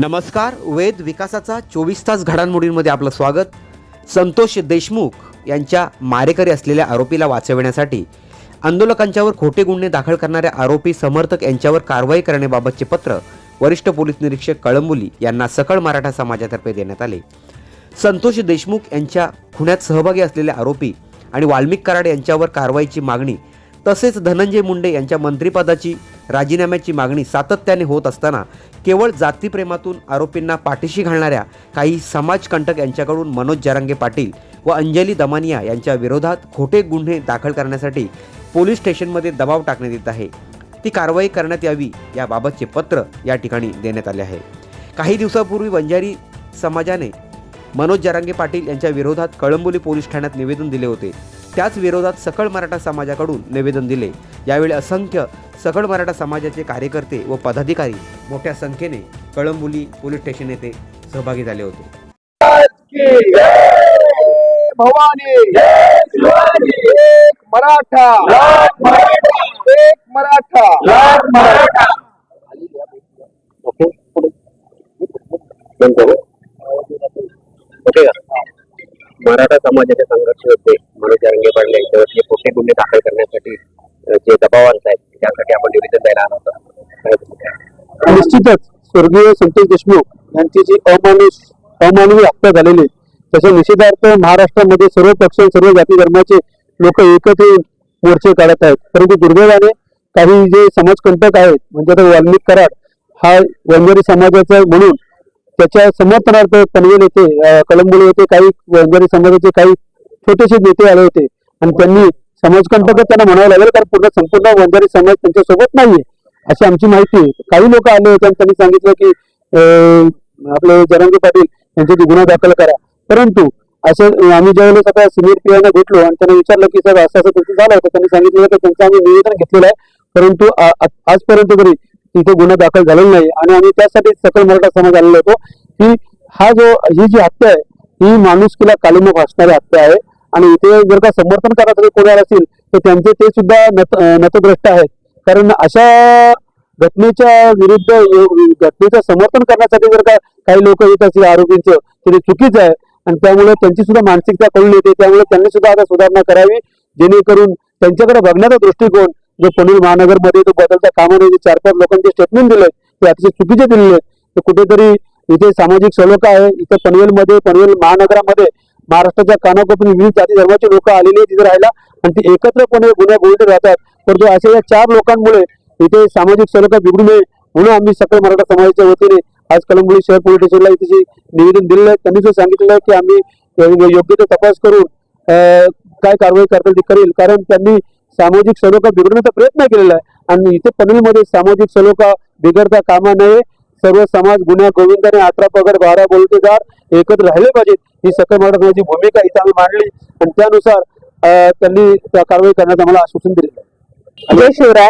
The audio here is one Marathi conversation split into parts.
नमस्कार वेद विकासाचा चोवीस तास घडामोडींमध्ये आपलं स्वागत. संतोष देशमुख यांच्या मारेकरी असलेल्या आरोपीला वाचविण्यासाठी आंदोलकांच्यावर खोटे गुन्हे दाखल करणाऱ्या आरोपी समर्थक यांच्यावर कारवाई करण्याबाबतचे पत्र वरिष्ठ पोलीस निरीक्षक कळंबुली यांना सकळ मराठा समाजातर्फे देण्यात आले. संतोष देशमुख यांच्या खुन्यात सहभागी असलेले आरोपी आणि वाल्मिक कराड यांच्यावर कारवाईची मागणी तसेच धनंजय मुंडे यांच्या मंत्रिपदाची राजीनाम्याची मागणी सातत्याने होत असताना केवळ जातीप्रेमातून आरोपींना पाठीशी घालणाऱ्या काही समाजकंटक यांच्याकडून मनोज जरांगे पाटील व अंजली दमानिया यांच्या विरोधात खोटे गुन्हे दाखल करण्यासाठी पोलीस स्टेशनमध्ये दबाव टाकण्यात येत आहे. ती कारवाई करण्यात यावी याबाबतचे पत्र या ठिकाणी देण्यात आले आहे. काही दिवसापूर्वी वंजारी समाजाने मनोज जरांगे पाटील यांच्या विरोधात कळंबोली पोलीस ठाण्यात निवेदन दिले होते. त्याच विरोधात सकळ मराठा समाजाकडून निवेदन दिले. यावेळी असंख्य सकळ मराठा समाजाचे कार्यकर्ते व पदाधिकारी मोठ्या संख्येने कळंबोली पोलीस स्टेशन येथे सहभागी झाले होते. की जय भवानी एक मराठा एक मराठा. ओके. का मराठा समाजाचे संघर्ष होते. मनोज जरंगे पाटील यांच्यावरती खोटे गुन्हे दाखल करण्यासाठी जे दबाव आणत आहेत त्यासाठी आपण निवेदन द्यायला आलो होतो निश्चितच स्वर्गीय संतोष देशमुख यांची जी अमानुष अमानवी हत्या झालेली आहे, त्याच्या निषेधार्थ महाराष्ट्रामध्ये सर्व पक्ष सर्व जाती धर्माचे लोक एकत्र येऊन मोर्चे काढत आहेत. परंतु दुर्दैवाने काही जे समाजकंटक आहेत म्हणजे आता वाल्मिक कराड हा वंजारी समाजाचा म्हणून त्याच्या समर्थनार्थ पनवेल येथे कलंबोली येथे काही वंजारी समाजाचे काही छोटेसे नेते आले होते. आणि त्यांनी समाजकंटक त्यांना म्हणावं लागेल कारण पूर्ण संपूर्ण वंजारी समाज त्यांच्यासोबत नाहीये. अशी आमची माहिती आहे. काही लोक आले होते आणि त्यांनी सांगितलं की अं, आपले जरंगी पाटील यांच्याची गुन्हा दाखल करा. परंतु असं आम्ही ज्यावेळेस आता सिनियर पीआयना भेटलो आणि त्यांना विचारलं की सर असं असं त्यांचं झालं होतं त्यांनी सांगितलं की त्यांचं आम्ही निवेदन घेतलेलं आहे. परंतु आजपर्यंत तरी तिथे गुन्हा दाखल झालेला नाही. आणि आम्ही त्यासाठी सकल मराठा समाज आलेलो होतो की हा जो ही जी हत्या आहे ही माणुसकीला कालिमा भासणारी हत्या आहे. आणि इथे जर का समर्थन करायचं कोणी असेल तर त्यांचे ते सुद्धा नत नतद्रष्ट आहेत. कारण अशा घटनेच्या विरुद्ध घटनेचं समर्थन करण्यासाठी जर का काही लोक येत असतील आरोपींचं तर ते चुकीचं आहे. आणि त्यामुळे त्यांची सुद्धा मानसिकता कळून येते. त्यामुळे त्यांनी सुद्धा आता सुधारणा करावी जेणेकरून त्यांच्याकडे बघण्याचा दृष्टिकोन जो पनवेल महानगरमध्ये तो बदलता कामा नये चार पाच लोकांचे स्टेटमेंट दिले ते अतिशय चुकीचे दिलेले आहेत. तर कुठेतरी इथे सामाजिक सलोख आहे. इथे पनवेलमध्ये पनवेल महानगरामध्ये महाराष्ट्राच्या कानाकोपरी विविध जाती धर्माचे लोक आलेले आहेत तिथे राहायला आणि ते एकत्रपणे गुन्ह्या गोविंद राहतात. परंतु अशा या चार लोकांमुळे इथे सामाजिक सलोखा बिघडू नये म्हणून आम्ही सकल मराठा समाजाच्या वतीने आज कलंबोली शहर पोलीस स्टेशनला इथे निवेदन दिलेलं आहे. त्यांनी जो सांगितलेलं आहे की आम्ही योग्य ते तपास करून काय कारवाई करता ती करेल. कारण त्यांनी सामाजिक सलोखा बिघडवण्याचा प्रयत्न केलेला आहे. आणि इथे पनवेलमध्ये सामाजिक सलोखा बिघडता कामा नये. सर्व समाज गुन्ह्या गोविंदाने अठरा पगड बारा बोलतेदार एकत्र राहिले पाहिजेत. ही सकल समाजाची भूमिका इथे आम्ही मांडली आणि त्यानुसार त्यांनी त्या कारवाई करण्याचं आम्हाला आश्वासन दिलेलं जय शिवराय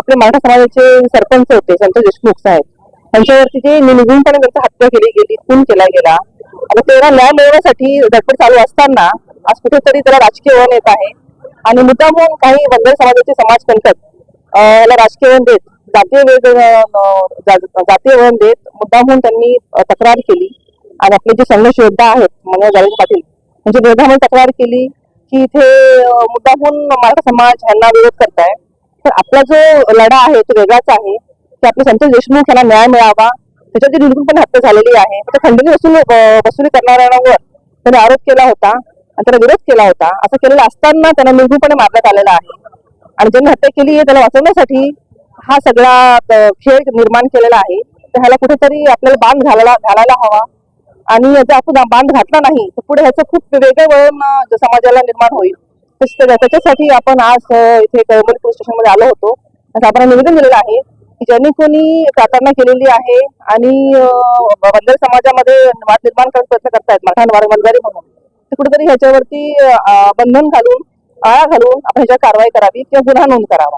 आपले मराठा समाजाचे सरपंच होते संतोष देशमुख साहेब. त्यांच्यावरती जे निर्गुणपणे त्यांची हत्या केली गेली खून केला गेला. आता तेवढा न्याय मिळवण्यासाठी धडपड चालू असताना आज कुठेतरी त्याला राजकीय वळण येत आहे. आणि मुद्दामून काही वंदर समाजाचे समाजकंटक अं, याला राजकीय देत जातीय वेग जातीय वळण देत मुद्दामून त्यांनी तक्रार केली. आणि आपले जे संघर्ष योद्धा आहेत मनोज जाधव पाटील म्हणजे विरोधामध्ये तक्रार केली की इथे मुद्दाहून मराठा समाज यांना विरोध करताय. तर आपला जो लढा आहे तो वेगळाच आहे. की आपले संतोष देशमुख यांना न्याय मिळावा. त्याच्यात जी पण हत्या झालेली आहे तर खंडणी वसूल वसुली करणाऱ्यांवर त्याने आरोप केला होता. आणि त्याला विरोध केला होता. असं केलेलं असताना त्यांना निर्भूपणे मारण्यात आलेला आहे. आणि ज्यांनी हत्या केली आहे त्याला वाचवण्यासाठी हा सगळा खेळ निर्माण केलेला आहे. तर ह्याला कुठेतरी आपल्याला बांध घालायला घालायला हवा. आणि जर आपण बांध घातला नाही तर पुढे ह्याचं खूप वेगळं वळण ज- समाजाला निर्माण होईल. त्याच्यासाठी आपण आज इथे कळंबोली पोलीस स्टेशनमध्ये आलो होतो. आता आपण निवेदन दिलेलं आहे की ज्यांनी कोणी प्रार्थना केलेली आहे आणि बंदर समाजामध्ये वाद निर्माण करण्याचा प्रयत्न करतायत मराठा वंजारी म्हणून. तर कुठेतरी ह्याच्यावरती बंधन घालून आळा घालून आपण ह्याच्यावर कारवाई करावी किंवा गुन्हा नोंद करावा.